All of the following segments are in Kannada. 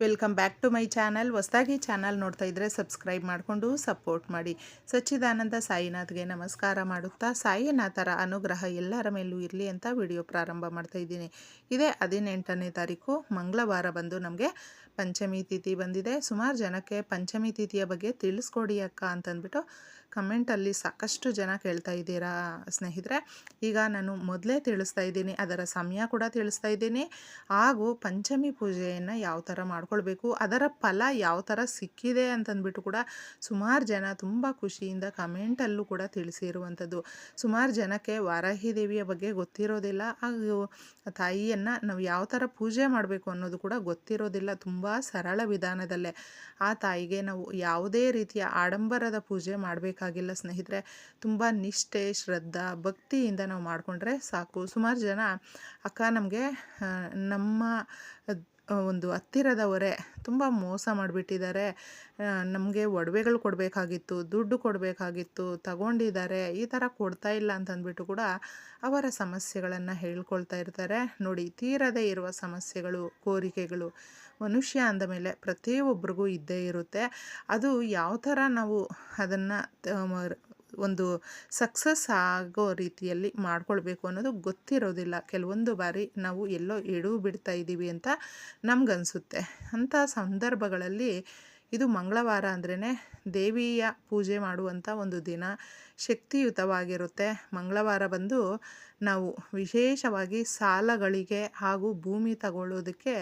Welcome back to my channel ಹೊಸದಾಗಿ ಚಾನಲ್ ನೋಡ್ತಾ ಇದ್ದರೆ ಸಬ್ಸ್ಕ್ರೈಬ್ ಮಾಡಿಕೊಂಡು ಸಪೋರ್ಟ್ ಮಾಡಿ. ಸಚ್ಚಿದಾನಂದ ಸಾಯಿನಾಥ್ಗೆ ನಮಸ್ಕಾರ ಮಾಡುತ್ತಾ, ಸಾಯಿನಾಥರ ಅನುಗ್ರಹ ಎಲ್ಲರ ಮೇಲೂ ಇರಲಿ ಅಂತ ವಿಡಿಯೋ ಪ್ರಾರಂಭ ಮಾಡ್ತಾ ಇದ್ದೀನಿ. ಇದೇ ಹದಿನೆಂಟನೇ ತಾರೀಕು, ಮಂಗಳವಾರ ಬಂದು ನಮಗೆ ಪಂಚಮಿ ತಿಥಿ ಬಂದಿದೆ. ಸುಮಾರು ಜನಕ್ಕೆ ಪಂಚಮಿ ತಿಥಿಯ ಬಗ್ಗೆ ತಿಳಿಸ್ಕೊಡಿ ಅಕ್ಕ ಅಂತಂದ್ಬಿಟ್ಟು ಕಮೆಂಟಲ್ಲಿ ಸಾಕಷ್ಟು ಜನ ಕೇಳ್ತಾ ಇದ್ದೀರಾ ಸ್ನೇಹಿತರೆ. ಈಗ ನಾನು ಮೊದಲೇ ತಿಳಿಸ್ತಾ ಇದ್ದೀನಿ, ಅದರ ಸಮಯ ಕೂಡ ತಿಳಿಸ್ತಾ ಇದ್ದೀನಿ. ಹಾಗೂ ಪಂಚಮಿ ಪೂಜೆಯನ್ನು ಯಾವ ಥರ ಮಾಡ್ಕೊಳ್ಬೇಕು, ಅದರ ಫಲ ಯಾವ ಥರ ಸಿಕ್ಕಿದೆ ಅಂತಂದ್ಬಿಟ್ಟು ಕೂಡ ಸುಮಾರು ಜನ ತುಂಬ ಖುಷಿಯಿಂದ ಕಮೆಂಟಲ್ಲೂ ಕೂಡ ತಿಳಿಸಿರುವಂಥದ್ದು. ಸುಮಾರು ಜನಕ್ಕೆ ವಾರಾಹಿ ದೇವಿಯ ಬಗ್ಗೆ ಗೊತ್ತಿರೋದಿಲ್ಲ, ಹಾಗೂ ತಾಯಿಯನ್ನು ನಾವು ಯಾವ ಥರ ಪೂಜೆ ಮಾಡಬೇಕು ಅನ್ನೋದು ಕೂಡ ಗೊತ್ತಿರೋದಿಲ್ಲ, ತುಂಬ ಸರಳ ವಿಧಾನದಲ್ಲೇ. ಆ ತಾಯಿಗೆ ನಾವು ಯಾವುದೇ ರೀತಿಯ ಆಡಂಬರದ ಪೂಜೆ ಮಾಡಬೇಕಾಗಿಲ್ಲ ಸ್ನೇಹಿತರೆ ತುಂಬ ನಿಷ್ಠೆ ಶ್ರದ್ಧಾ ಭಕ್ತಿಯಿಂದ ನಾವು ಮಾಡಿಕೊಂಡ್ರೆ ಸಾಕು. ಸುಮಾರು ಜನ ಅಕ್ಕ ನಮಗೆ ನಮ್ಮ ಒಂದು ಹತ್ತಿರದವರೇ ತುಂಬ ಮೋಸ ಮಾಡಿಬಿಟ್ಟಿದ್ದಾರೆ. ನಮಗೆ ಒಡವೆಗಳು ಕೊಡಬೇಕಾಗಿತ್ತು, ದುಡ್ಡು ಕೊಡಬೇಕಾಗಿತ್ತು, ತಗೊಂಡಿದ್ದಾರೆ, ಈ ಥರ ಕೊಡ್ತಾ ಇಲ್ಲ ಅಂತಂದ್ಬಿಟ್ಟು ಕೂಡ ಅವರ ಸಮಸ್ಯೆಗಳನ್ನು ಹೇಳ್ಕೊಳ್ತಾ ಇರ್ತಾರೆ. ನೋಡಿ, ತೀರದೇ ಇರುವ ಸಮಸ್ಯೆಗಳು, ಕೋರಿಕೆಗಳು ಮನುಷ್ಯ ಅಂದಮೇಲೆ ಪ್ರತಿಯೊಬ್ಬರಿಗೂ ಇದ್ದೇ ಇರುತ್ತೆ. ಅದು ಯಾವ ಥರ ನಾವು ಅದನ್ನು ಒಂದು ಸಕ್ಸಸ್ ಆಗೋ ರೀತಿಯಲ್ಲಿ ಮಾಡ್ಕೊಳ್ಬೇಕು ಅನ್ನೋದು ಗೊತ್ತಿರೋದಿಲ್ಲ. ಕೆಲವೊಂದು ಬಾರಿ ನಾವು ಎಲ್ಲೋ ಎಡು ಬಿಡ್ತಾ ಇದ್ದೀವಿ ಅಂತ ನಮಗನ್ಸುತ್ತೆ. ಅಂಥ ಸಂದರ್ಭಗಳಲ್ಲಿ ಇದು ಮಂಗಳವಾರ ಅಂದ್ರೇ ದೇವಿಯ ಪೂಜೆ ಮಾಡುವಂಥ ಒಂದು ದಿನ ಶಕ್ತಿಯುತವಾಗಿರುತ್ತೆ. ಮಂಗಳವಾರ ಬಂದು ನಾವು ವಿಶೇಷವಾಗಿ ಸಾಲಗಳಿಗೆ ಹಾಗೂ ಭೂಮಿ ತಗೊಳ್ಳೋದಕ್ಕೆ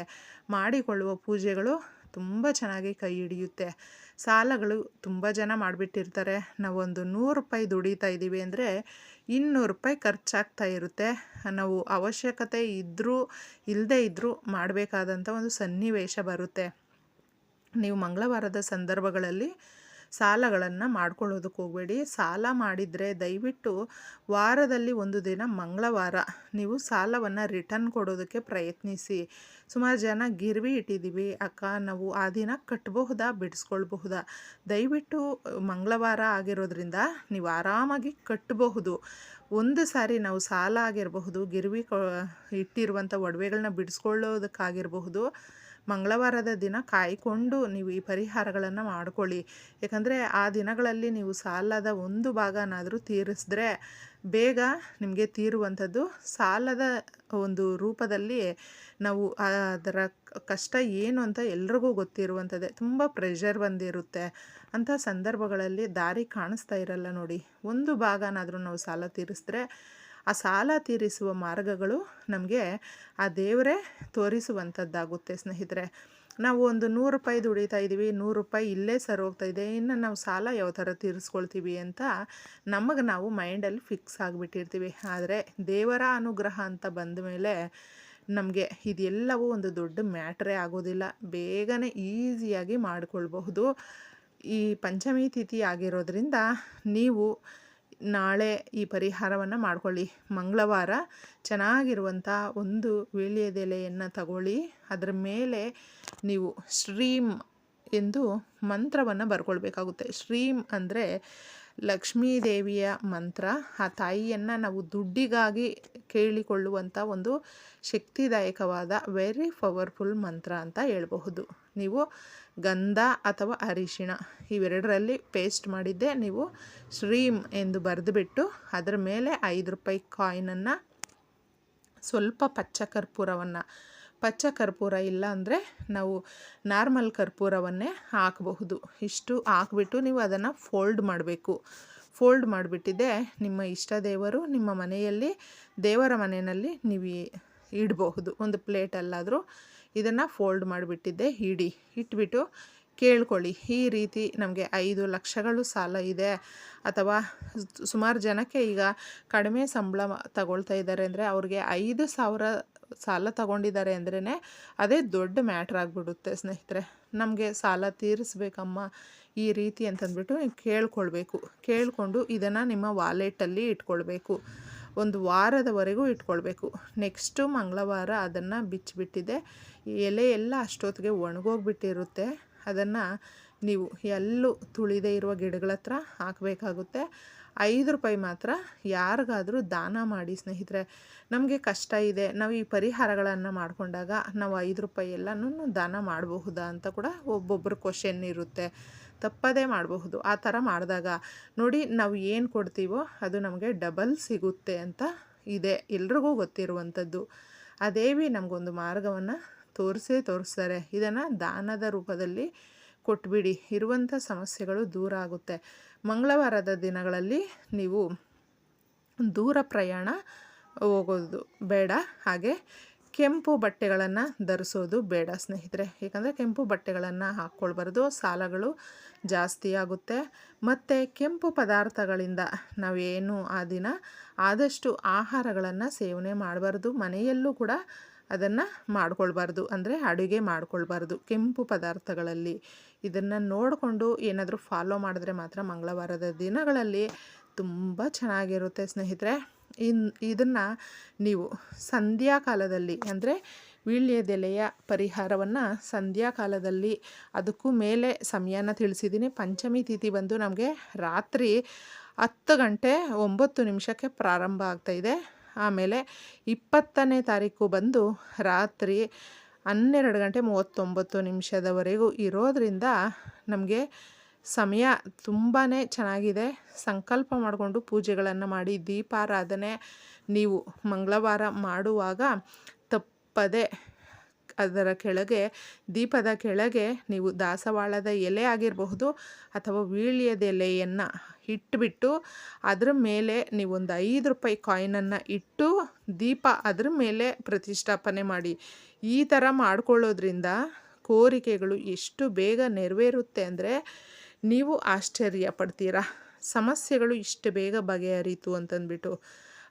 ಮಾಡಿಕೊಳ್ಳುವ ಪೂಜೆಗಳು ತುಂಬ ಚೆನ್ನಾಗಿ ಕೈ ಹಿಡಿಯುತ್ತೆ. ಸಾಲಗಳು ತುಂಬ ಜನ ಮಾಡಿಬಿಟ್ಟಿರ್ತಾರೆ. ನಾವೊಂದು ನೂರು ರೂಪಾಯಿ ದುಡಿತಾ ಇದ್ದೀವಿ ಅಂದರೆ ಇನ್ನೂರು ರೂಪಾಯಿ ಖರ್ಚಾಗ್ತಾ ಇರುತ್ತೆ. ನಾವು ಅವಶ್ಯಕತೆ ಇದ್ದರೂ ಇಲ್ಲದೇ ಇದ್ದರೂ ಮಾಡಬೇಕಾದಂಥ ಒಂದು ಸನ್ನಿವೇಶ ಬರುತ್ತೆ. ನೀವು ಮಂಗಳವಾರದ ಸಂದರ್ಭಗಳಲ್ಲಿ ಸಾಲಗಳನ್ನು ಮಾಡ್ಕೊಳ್ಳೋದಕ್ಕೆ ಹೋಗಬೇಡಿ. ಸಾಲ ಮಾಡಿದರೆ ದಯವಿಟ್ಟು ವಾರದಲ್ಲಿ ಒಂದು ದಿನ ಮಂಗಳವಾರ ನೀವು ಸಾಲವನ್ನು ರಿಟರ್ನ್ ಕೊಡೋದಕ್ಕೆ ಪ್ರಯತ್ನಿಸಿ. ಸುಮಾರು ಜನ ಗಿರ್ವಿ ಇಟ್ಟಿದ್ದೀವಿ ಅಕ್ಕ, ನಾವು ಆ ದಿನ ಕಟ್ಟಬಹುದಾ ಬಿಡಿಸ್ಕೊಳ್ಬಹುದಾ? ದಯವಿಟ್ಟು ಮಂಗಳವಾರ ಆಗಿರೋದ್ರಿಂದ ನೀವು ಆರಾಮಾಗಿ ಕಟ್ಟಬಹುದು ಒಂದು ಸಾರಿ ನಾವು ಸಾಲ ಆಗಿರಬಹುದು, ಗಿರ್ವಿ ಇಟ್ಟಿರುವಂಥ ಒಡವೆಗಳನ್ನ ಬಿಡಿಸ್ಕೊಳ್ಳೋದಕ್ಕಾಗಿರಬಹುದು. ಮಂಗಳವಾರದ ದಿನ ಕಾಯ್ಕೊಂಡು ನೀವು ಈ ಪರಿಹಾರಗಳನ್ನು ಮಾಡ್ಕೊಳ್ಳಿ. ಯಾಕಂದರೆ ಆ ದಿನಗಳಲ್ಲಿ ನೀವು ಸಾಲದ ಒಂದು ಭಾಗನಾದರೂ ತೀರಿಸಿದ್ರೆ ಬೇಗ ನಿಮಗೆ ತೀರುವಂಥದ್ದು ಸಾಲದ ಒಂದು ರೂಪದಲ್ಲಿ ನಾವು ಅದರ ಕಷ್ಟ ಏನು ಅಂತ ಎಲ್ರಿಗೂ ಗೊತ್ತಿರುವಂಥದ್ದೇ. ತುಂಬ ಪ್ರೆಷರ್ ಬಂದಿರುತ್ತೆ. ಅಂಥ ಸಂದರ್ಭಗಳಲ್ಲಿ ದಾರಿ ಕಾಣಿಸ್ತಾ ಇರಲ್ಲ ನೋಡಿ. ಒಂದು ಭಾಗನಾದರೂ ನಾವು ಸಾಲ ತೀರಿಸಿದ್ರೆ ಆ ಸಾಲ ತೀರಿಸುವ ಮಾರ್ಗಗಳು ನಮಗೆ ಆ ದೇವರೇ ತೋರಿಸುವಂಥದ್ದಾಗುತ್ತೆ, ಸ್ನೇಹಿತರೆ. ನಾವು ಒಂದು ನೂರು ರೂಪಾಯಿ ದುಡಿತಾ ಇದ್ದೀವಿ, ನೂರು ರೂಪಾಯಿ ಇಲ್ಲೇ ಸರ್ ಹೋಗ್ತಾ ಇದೆ, ಇನ್ನು ನಾವು ಸಾಲ ಯಾವ ಥರ ತೀರಿಸ್ಕೊಳ್ತೀವಿ ಅಂತ ನಮಗೆ ನಾವು ಮೈಂಡಲ್ಲಿ ಫಿಕ್ಸ್ ಆಗಿಬಿಟ್ಟಿರ್ತೀವಿ. ಆದರೆ ದೇವರ ಅನುಗ್ರಹ ಅಂತ ಬಂದ ಮೇಲೆ ನಮಗೆ ಇದೆಲ್ಲವೂ ಒಂದು ದೊಡ್ಡ ಮ್ಯಾಟ್ರೇ ಆಗೋದಿಲ್ಲ. ಬೇಗನೆ ಈಸಿಯಾಗಿ ಮಾಡಿಕೊಳ್ಬಹುದು. ಈ ಪಂಚಮಿ ತಿಥಿ ಆಗಿರೋದ್ರಿಂದ ನೀವು ನಾಳೆ ಈ ಪರಿಹಾರವನ್ನು ಮಾಡ್ಕೊಳ್ಳಿ. ಮಂಗಳವಾರ ಚೆನ್ನಾಗಿರುವಂಥ ಒಂದು ವೀಳ್ಯದೆಲೆಯನ್ನು ತಗೊಳ್ಳಿ. ಅದರ ಮೇಲೆ ನೀವು ಶ್ರೀಂ ಎಂದು ಮಂತ್ರವನ್ನು ಬರ್ಕೊಳ್ಬೇಕಾಗುತ್ತೆ. ಶ್ರೀಂ ಅಂದರೆ ಲಕ್ಷ್ಮೀ ದೇವಿಯ ಮಂತ್ರ. ಆ ತಾಯಿಯನ್ನು ನಾವು ದುಡ್ಡಿಗಾಗಿ ಕೇಳಿಕೊಳ್ಳುವಂಥ ಒಂದು ಶಕ್ತಿದಾಯಕವಾದ ವೆರಿ ಪವರ್ಫುಲ್ ಮಂತ್ರ ಅಂತ ಹೇಳಬಹುದು. ನೀವು ಗಂಧ ಅಥವಾ ಅರಿಶಿಣ ಇವೆರಡರಲ್ಲಿ ಪೇಸ್ಟ್ ಮಾಡಿದ್ದೆ ನೀವು ಶ್ರೀಮ್ ಎಂದು ಬರೆದುಬಿಟ್ಟು ಅದರ ಮೇಲೆ ಐದು ರೂಪಾಯಿ ಕಾಯಿನನ್ನು ಸ್ವಲ್ಪ ಪಚ್ಚ ಕರ್ಪೂರವನ್ನು. ಪಚ್ಚ ಕರ್ಪೂರ ಇಲ್ಲ ಅಂದರೆ ನಾವು ನಾರ್ಮಲ್ ಕರ್ಪೂರವನ್ನೇ ಹಾಕಬಹುದು. ಇಷ್ಟು ಹಾಕ್ಬಿಟ್ಟು ನೀವು ಅದನ್ನು ಫೋಲ್ಡ್ ಮಾಡಬೇಕು. ಫೋಲ್ಡ್ ಮಾಡಿಬಿಟ್ಟಿದ್ದೆ ನಿಮ್ಮ ಇಷ್ಟ ದೇವರು ನಿಮ್ಮ ಮನೆಯಲ್ಲಿ ದೇವರ ಮನೆಯಲ್ಲಿ ನೀವು ಇಡಬಹುದು. ಒಂದು ಪ್ಲೇಟಲ್ಲಾದರೂ ಇದನ್ನು ಫೋಲ್ಡ್ ಮಾಡಿಬಿಟ್ಟಿದ್ದೆ ಇಡಿ ಇಟ್ಬಿಟ್ಟು ಕೇಳ್ಕೊಳ್ಳಿ. ಈ ರೀತಿ ನಮಗೆ ಐದು ಲಕ್ಷಗಳು ಸಾಲ ಇದೆ. ಅಥವಾ ಸುಮಾರು ಜನಕ್ಕೆ ಈಗ ಕಡಿಮೆ ಸಂಬಳ ತಗೊಳ್ತಾ ಇದ್ದಾರೆ ಅಂದರೆ ಅವ್ರಿಗೆ ಐದು ಸಾವಿರ ಸಾಲ ತಗೊಂಡಿದ್ದಾರೆ ಅಂದ್ರೇ ಅದೇ ದೊಡ್ಡ ಮ್ಯಾಟ್ರ್ ಆಗಿಬಿಡುತ್ತೆ ಸ್ನೇಹಿತರೆ. ನಮಗೆ ಸಾಲ ತೀರಿಸ್ಬೇಕಮ್ಮ ಈ ರೀತಿ ಅಂತಂದ್ಬಿಟ್ಟು ನೀವು ಕೇಳ್ಕೊಳ್ಬೇಕು. ಕೇಳಿಕೊಂಡು ಇದನ್ನು ನಿಮ್ಮ ವಾಲೆಟಲ್ಲಿ ಇಟ್ಕೊಳ್ಬೇಕು. ಒಂದು ವಾರದವರೆಗೂ ಇಟ್ಕೊಳ್ಬೇಕು. ನೆಕ್ಸ್ಟು ಮಂಗಳವಾರ ಅದನ್ನು ಬಿಚ್ಚಿಬಿಟ್ಟಿದೆ. ಎಲೆ ಎಲ್ಲ ಅಷ್ಟೊತ್ತಿಗೆ ಒಣಗೋಗ್ಬಿಟ್ಟಿರುತ್ತೆ. ಅದನ್ನು ನೀವು ಎಲ್ಲೂ ತುಳಿದೇ ಇರುವ ಗಿಡಗಳ ಹತ್ರ ಹಾಕಬೇಕಾಗುತ್ತೆ. ಐದು ರೂಪಾಯಿ ಮಾತ್ರ ಯಾರಿಗಾದರೂ ದಾನ ಮಾಡಿ ಸ್ನೇಹಿತರೆ. ನಮಗೆ ಕಷ್ಟ ಇದೆ. ನಾವು ಈ ಪರಿಹಾರಗಳನ್ನು ಮಾಡಿಕೊಂಡಾಗ ನಾವು ಐದು ರೂಪಾಯಿ ಎಲ್ಲನೂ ದಾನ ಮಾಡಬಹುದಾ ಅಂತ ಕೂಡ ಒಬ್ಬೊಬ್ಬರು ಕ್ವಶನ್ ಇರುತ್ತೆ. ತಪ್ಪದೇ ಮಾಡಬಹುದು. ಆ ಥರ ಮಾಡಿದಾಗ ನೋಡಿ ನಾವು ಏನು ಕೊಡ್ತೀವೋ ಅದು ನಮಗೆ ಡಬಲ್ ಸಿಗುತ್ತೆ ಅಂತ ಇದೆ. ಎಲ್ರಿಗೂ ಗೊತ್ತಿರುವಂಥದ್ದು. ಆ ದೇವಿ ನಮಗೊಂದು ಮಾರ್ಗವನ್ನು ತೋರಿಸೇ ತೋರಿಸ್ತಾರೆ. ಇದನ್ನು ದಾನದ ರೂಪದಲ್ಲಿ ಕೊಟ್ಬಿಡಿ. ಇರುವಂಥ ಸಮಸ್ಯೆಗಳು ದೂರ ಆಗುತ್ತೆ. ಮಂಗಳವಾರದ ದಿನಗಳಲ್ಲಿ ನೀವು ದೂರ ಪ್ರಯಾಣ ಹೋಗೋದು ಬೇಡ. ಹಾಗೆ ಕೆಂಪು ಬಟ್ಟೆಗಳನ್ನು ಧರಿಸೋದು ಬೇಡ ಸ್ನೇಹಿತರೆ. ಏಕೆಂದರೆ ಕೆಂಪು ಬಟ್ಟೆಗಳನ್ನು ಹಾಕ್ಕೊಳ್ಬಾರ್ದು, ಸಾಲಗಳು ಜಾಸ್ತಿ ಆಗುತ್ತೆ. ಮತ್ತು ಕೆಂಪು ಪದಾರ್ಥಗಳಿಂದ ನಾವೇನು ಆ ದಿನ ಆದಷ್ಟು ಆಹಾರಗಳನ್ನು ಸೇವನೆ ಮಾಡಬಾರ್ದು. ಮನೆಯಲ್ಲೂ ಕೂಡ ಅದನ್ನು ಮಾಡ್ಕೊಳ್ಬಾರ್ದು. ಅಂದರೆ ಅಡುಗೆ ಮಾಡ್ಕೊಳ್ಬಾರ್ದು ಕೆಂಪು ಪದಾರ್ಥಗಳಲ್ಲಿ. ಇದನ್ನು ನೋಡಿಕೊಂಡು ಏನಾದರೂ ಫಾಲೋ ಮಾಡಿದ್ರೆ ಮಾತ್ರ ಮಂಗಳವಾರದ ದಿನಗಳಲ್ಲಿ ತುಂಬ ಚೆನ್ನಾಗಿರುತ್ತೆ ಸ್ನೇಹಿತರೆ. ಇನ್, ಇದನ್ನು ನೀವು ಸಂಧ್ಯಾಕಾಲದಲ್ಲಿ ಅಂದರೆ ವೀಳ್ಯದೆಲೆಯ ಪರಿಹಾರವನ್ನು ಸಂಧ್ಯಾಕಾಲದಲ್ಲಿ ಅದಕ್ಕೂ ಮೇಲೆ ಸಮಯನ ತಿಳಿಸಿದ್ದೀನಿ. ಪಂಚಮಿ ತಿಥಿ ಬಂದು ನಮಗೆ ರಾತ್ರಿ ಹತ್ತು ಗಂಟೆ ಒಂಬತ್ತು ನಿಮಿಷಕ್ಕೆ ಪ್ರಾರಂಭ ಆಗ್ತಾಯಿದೆ ಆಮೇಲೆ ಇಪ್ಪತ್ತನೇ ತಾರೀಕು ಬಂದು ರಾತ್ರಿ ಹನ್ನೆರಡು ಗಂಟೆ ಮೂವತ್ತೊಂಬತ್ತು ನಿಮಿಷದವರೆಗೂ ಇರೋದರಿಂದ ನಮಗೆ ಸಮಯ ತುಂಬಾ ಚೆನ್ನಾಗಿದೆ. ಸಂಕಲ್ಪ ಮಾಡಿಕೊಂಡು ಪೂಜೆಗಳನ್ನು ಮಾಡಿ ದೀಪಾರಾಧನೆ ನೀವು ಮಂಗಳವಾರ ಮಾಡುವಾಗ ತಪ್ಪದೆ ಅದರ ಕೆಳಗೆ, ದೀಪದ ಕೆಳಗೆ ನೀವು ದಾಸವಾಳದ ಎಲೆ ಆಗಿರಬಹುದು ಅಥವಾ ವೀಳ್ಯದ ಎಲೆಯನ್ನು ಇಟ್ಬಿಟ್ಟು ಅದರ ಮೇಲೆ ನೀವೊಂದು ಐದು ರೂಪಾಯಿ ಕಾಯಿನನ್ನು ಇಟ್ಟು ದೀಪ ಅದರ ಮೇಲೆ ಪ್ರತಿಷ್ಠಾಪನೆ ಮಾಡಿ. ಈ ಥರ ಮಾಡ್ಕೊಳ್ಳೋದ್ರಿಂದ ಕೋರಿಕೆಗಳು ಎಷ್ಟು ಬೇಗ ನೆರವೇರುತ್ತೆ ಅಂದರೆ ನೀವು ಆಶ್ಚರ್ಯ ಪಡ್ತೀರಾ? ಸಮಸ್ಯೆಗಳು ಇಷ್ಟು ಬೇಗ ಬಗೆಹರಿತು ಅಂತಂದ್ಬಿಟ್ಟು.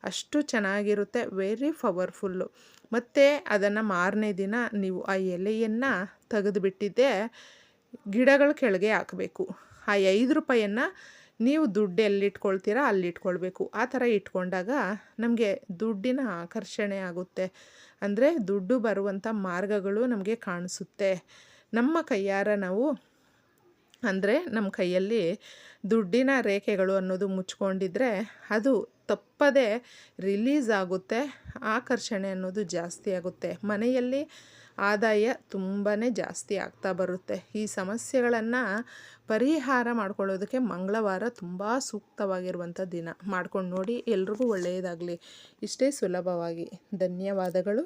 ಅಷ್ಟು ಚೆನ್ನಾಗಿರುತ್ತೆ ವೆರಿ ಪವರ್ಫುಲ್ಲು ಮತ್ತು ಅದನ್ನು ಮಾರನೇ ದಿನ ನೀವು ಆ ಎಲೆಯನ್ನು ತೆಗೆದುಬಿಟ್ಟಿದ್ದೆ ಗಿಡಗಳ ಕೆಳಗೆ ಹಾಕಬೇಕು. ಆ ಐದು ರೂಪಾಯಿಯನ್ನು ನೀವು ದುಡ್ಡು ಅಲ್ಲಿ ಇಟ್ಕೊಳ್ಬೇಕು ಆ ಥರ ಇಟ್ಕೊಂಡಾಗ ನಮಗೆ ದುಡ್ಡಿನ ಆಕರ್ಷಣೆ ಆಗುತ್ತೆ. ಅಂದರೆ ದುಡ್ಡು ಬರುವಂಥ ಮಾರ್ಗಗಳು ನಮಗೆ ಕಾಣಿಸುತ್ತೆ. ನಮ್ಮ ಕೈಯಾರ ನಾವು ಅಂದರೆ ನಮ್ಮ ಕೈಯಲ್ಲಿ ದುಡ್ಡಿನ ರೇಖೆಗಳು ಅನ್ನೋದು ಮುಚ್ಕೊಂಡಿದ್ರೆ ಅದು ತಪ್ಪದೆ ರಿಲೀಸ್ ಆಗುತ್ತೆ, ಆಕರ್ಷಣೆ ಅನ್ನೋದು ಜಾಸ್ತಿ ಆಗುತ್ತೆ. ಮನೆಯಲ್ಲಿ ಆದಾಯ ತುಂಬಾ ಜಾಸ್ತಿ ಆಗ್ತಾ ಬರುತ್ತೆ. ಈ ಸಮಸ್ಯೆಗಳನ್ನು ಪರಿಹಾರ ಮಾಡ್ಕೊಳ್ಳೋದಕ್ಕೆ ಮಂಗಳವಾರ ತುಂಬ ಸೂಕ್ತವಾಗಿರುವಂಥ ದಿನ. ಮಾಡ್ಕೊಂಡು ನೋಡಿ ಎಲ್ರಿಗೂ ಒಳ್ಳೆಯದಾಗಲಿ. ಇಷ್ಟೇ ಸುಲಭವಾಗಿ. ಧನ್ಯವಾದಗಳು.